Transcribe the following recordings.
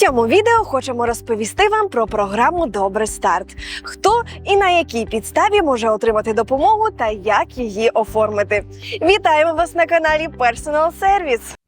цьому відео хочемо розповісти вам про програму Добрий старт. Хто і на якій підставі може отримати допомогу та як її оформити. Вітаємо вас на каналі Personal Service.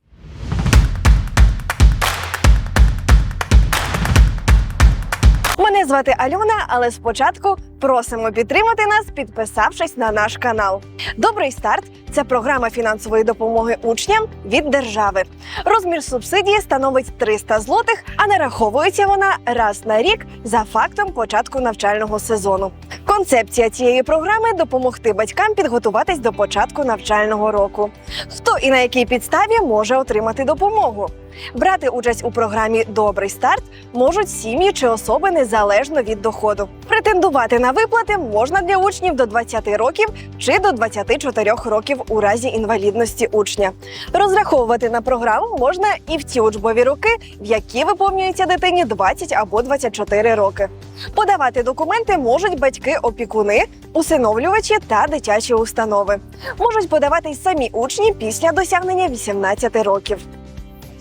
Мене звати Альона, але спочатку просимо підтримати нас, підписавшись на наш канал. Добрий старт це програма фінансової допомоги учням від держави. Розмір субсидії становить 300 злотих, а нараховується вона раз на рік за фактом початку навчального сезону. Концепція цієї програми допомогти батькам підготуватись до початку навчального року. Хто і на якій підставі може отримати допомогу? Брати участь у програмі Добрий старт можуть сім'ї чи особи незалежно від доходу. Претендувати на виплати можна для учнів до 20 років чи до 24 років у разі інвалідності учня. Розраховувати на програму можна і в ті учбові роки, в які виповнюється дитині 20 або 24 роки. Подавати документи можуть батьки-опікуни, усиновлювачі та дитячі установи. Можуть подавати й самі учні після досягнення 18 років.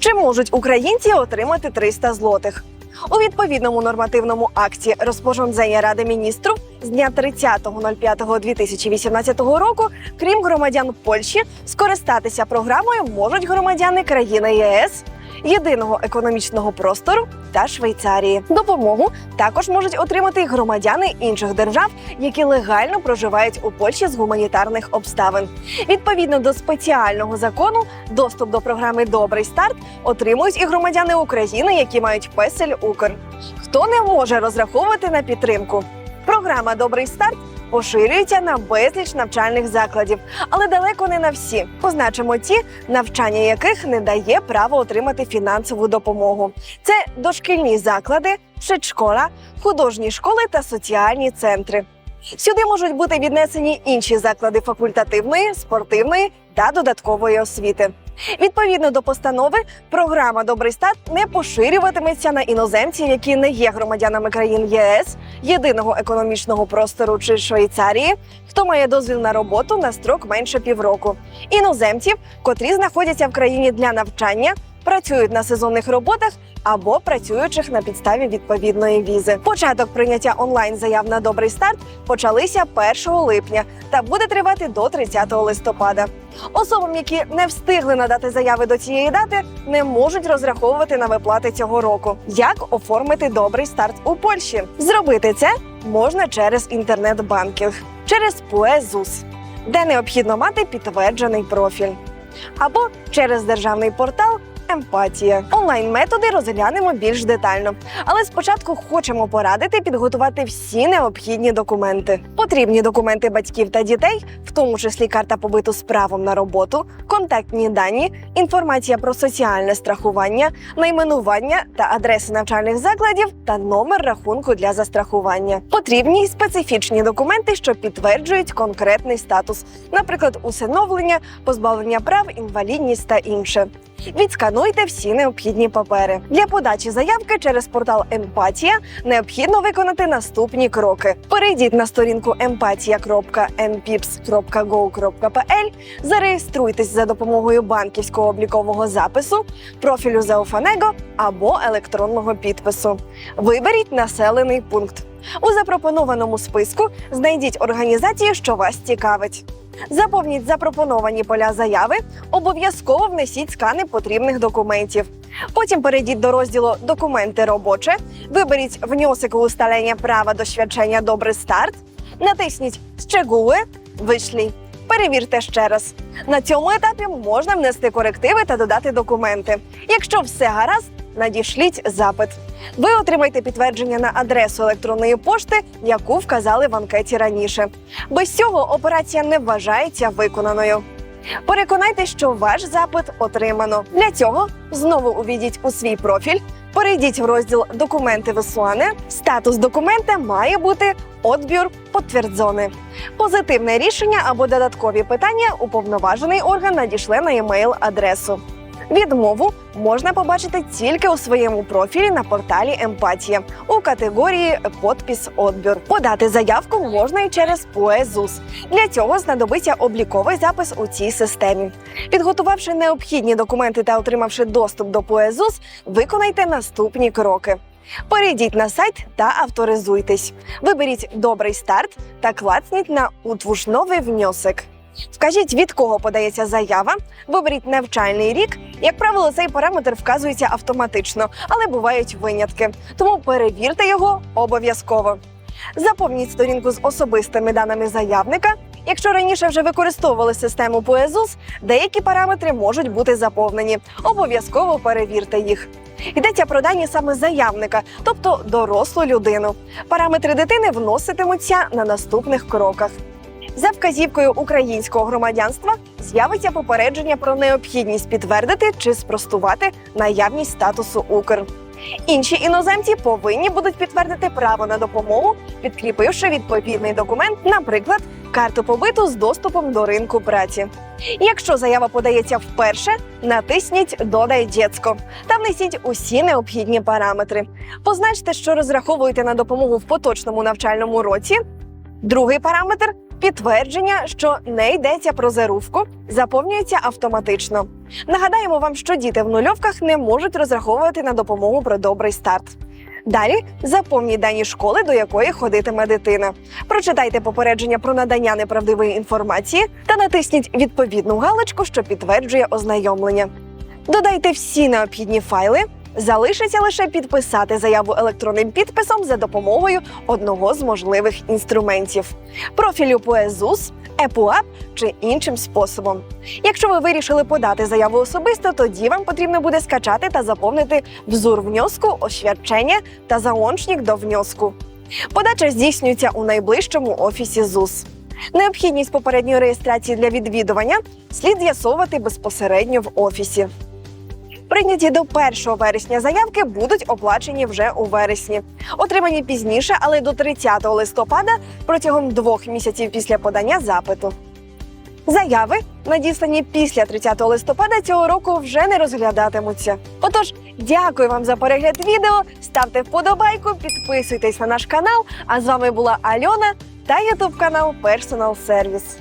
Чи можуть українці отримати 300 злотих? У відповідному нормативному акті розпорядження Ради міністрів з дня 30.05.2018 року, крім громадян Польщі, скористатися програмою можуть громадяни країни ЄС, єдиного економічного простору та Швейцарії. Допомогу також можуть отримати громадяни інших держав, які легально проживають у Польщі з гуманітарних обставин. Відповідно до спеціального закону, доступ до програми Добрий старт отримують і громадяни України, які мають песель Укр. Хто не може розраховувати на підтримку? Програма Добрий старт поширюється на безліч навчальних закладів, але далеко не на всі. Позначимо ті, навчання яких не дає право отримати фінансову допомогу. Це дошкільні заклади, предшкола, художні школи та соціальні центри. Сюди можуть бути віднесені інші заклади факультативної, спортивної та додаткової освіти. Відповідно до постанови, програма Добрий старт не поширюватиметься на іноземців, які не є громадянами країн ЄС, єдиного економічного простору чи Швейцарії, хто має дозвіл на роботу на строк менше півроку, іноземців, котрі знаходяться в країні для навчання, працюють на сезонних роботах або працюючих на підставі відповідної візи. Початок прийняття онлайн заяв на добрий старт почалися 1 липня та буде тривати до 30 листопада. Особам, які не встигли надати заяви до цієї дати, не можуть розраховувати на виплати цього року. Як оформити добрий старт у Польщі? Зробити це можна через інтернет-банкінг, через ПУЕЗУС, де необхідно мати підтверджений профіль, або через державний портал. Емпатія онлайн методи розглянемо більш детально, але спочатку хочемо порадити підготувати всі необхідні документи. Потрібні документи батьків та дітей, в тому числі карта побиту з правом на роботу, контактні дані, інформація про соціальне страхування, найменування та адреси навчальних закладів та номер рахунку для застрахування. Потрібні й специфічні документи, що підтверджують конкретний статус, наприклад, усиновлення, позбавлення прав, інвалідність та інше. Відскануйте всі необхідні папери. Для подачі заявки через портал Емпатія необхідно виконати наступні кроки. Перейдіть на сторінку empatia.npips.go.pl, зареєструйтесь за допомогою банківського облікового запису, профілю Зеофанего або електронного підпису. Виберіть населений пункт. У запропонованому списку знайдіть організацію, що вас цікавить. Заповніть запропоновані поля заяви, обов'язково внесіть скани потрібних документів. Потім перейдіть до розділу Документи робоче, виберіть внесок у усталення права до świadczenia Добрий старт, натисніть Щегули, вишлі. Перевірте ще раз. На цьому етапі можна внести корективи та додати документи. Якщо все гаразд, надішліть запит. Ви отримаєте підтвердження на адресу електронної пошти, яку вказали в анкеті раніше. Без цього операція не вважається виконаною. Переконайтеся, що ваш запит отримано. Для цього знову увійдіть у свій профіль, перейдіть в розділ Документи вислане. Статус документа має бути «Отбір підтверджений». Позитивне рішення або додаткові питання уповноважений орган надішле на емейл адресу. Відмову можна побачити тільки у своєму профілі на порталі Емпатія у категорії Подпіс Отбір. Подати заявку можна і через ПОЕЗУС. Для цього знадобиться обліковий запис у цій системі. Підготувавши необхідні документи та отримавши доступ до ПОЕЗУС, виконайте наступні кроки. Перейдіть на сайт та авторизуйтесь. Виберіть добрий старт та клацніть на «Утвуж новий внесок. Вкажіть, від кого подається заява, виберіть навчальний рік. Як правило, цей параметр вказується автоматично, але бувають винятки. Тому перевірте його обов'язково. Заповніть сторінку з особистими даними заявника. Якщо раніше вже використовували систему ПОЕЗУС, деякі параметри можуть бути заповнені. Обов'язково перевірте їх. Йдеться про дані саме заявника, тобто дорослу людину. Параметри дитини вноситимуться на наступних кроках. За вказівкою українського громадянства з'явиться попередження про необхідність підтвердити чи спростувати наявність статусу Укр. Інші іноземці повинні будуть підтвердити право на допомогу, підкріпивши відповідний документ, наприклад, карту побиту з доступом до ринку праці. Якщо заява подається вперше, натисніть Додай дєцько та внесіть усі необхідні параметри. Позначте, що розраховуєте на допомогу в поточному навчальному році. Другий параметр підтвердження, що не йдеться про зарубку, заповнюється автоматично. Нагадаємо вам, що діти в нульовках не можуть розраховувати на допомогу про добрий старт. Далі заповніть дані школи, до якої ходитиме дитина. Прочитайте попередження про надання неправдивої інформації та натисніть відповідну галочку, що підтверджує ознайомлення. Додайте всі необхідні файли. Залишиться лише підписати заяву електронним підписом за допомогою одного з можливих інструментів профілю ПОЕЗУС, ЕПУАП чи іншим способом. Якщо ви вирішили подати заяву особисто, тоді вам потрібно буде скачати та заповнити взур внеску, освячення та заончник до внеску. Подача здійснюється у найближчому офісі ЗУС. Необхідність попередньої реєстрації для відвідування слід з'ясовувати безпосередньо в офісі. Прийняті до 1 вересня заявки будуть оплачені вже у вересні. Отримані пізніше, але до 30 листопада протягом двох місяців після подання запиту. Заяви, надіслані після 30 листопада цього року, вже не розглядатимуться. Отож, дякую вам за перегляд відео. Ставте вподобайку, підписуйтесь на наш канал. А з вами була Альона та ютуб канал Personal Service.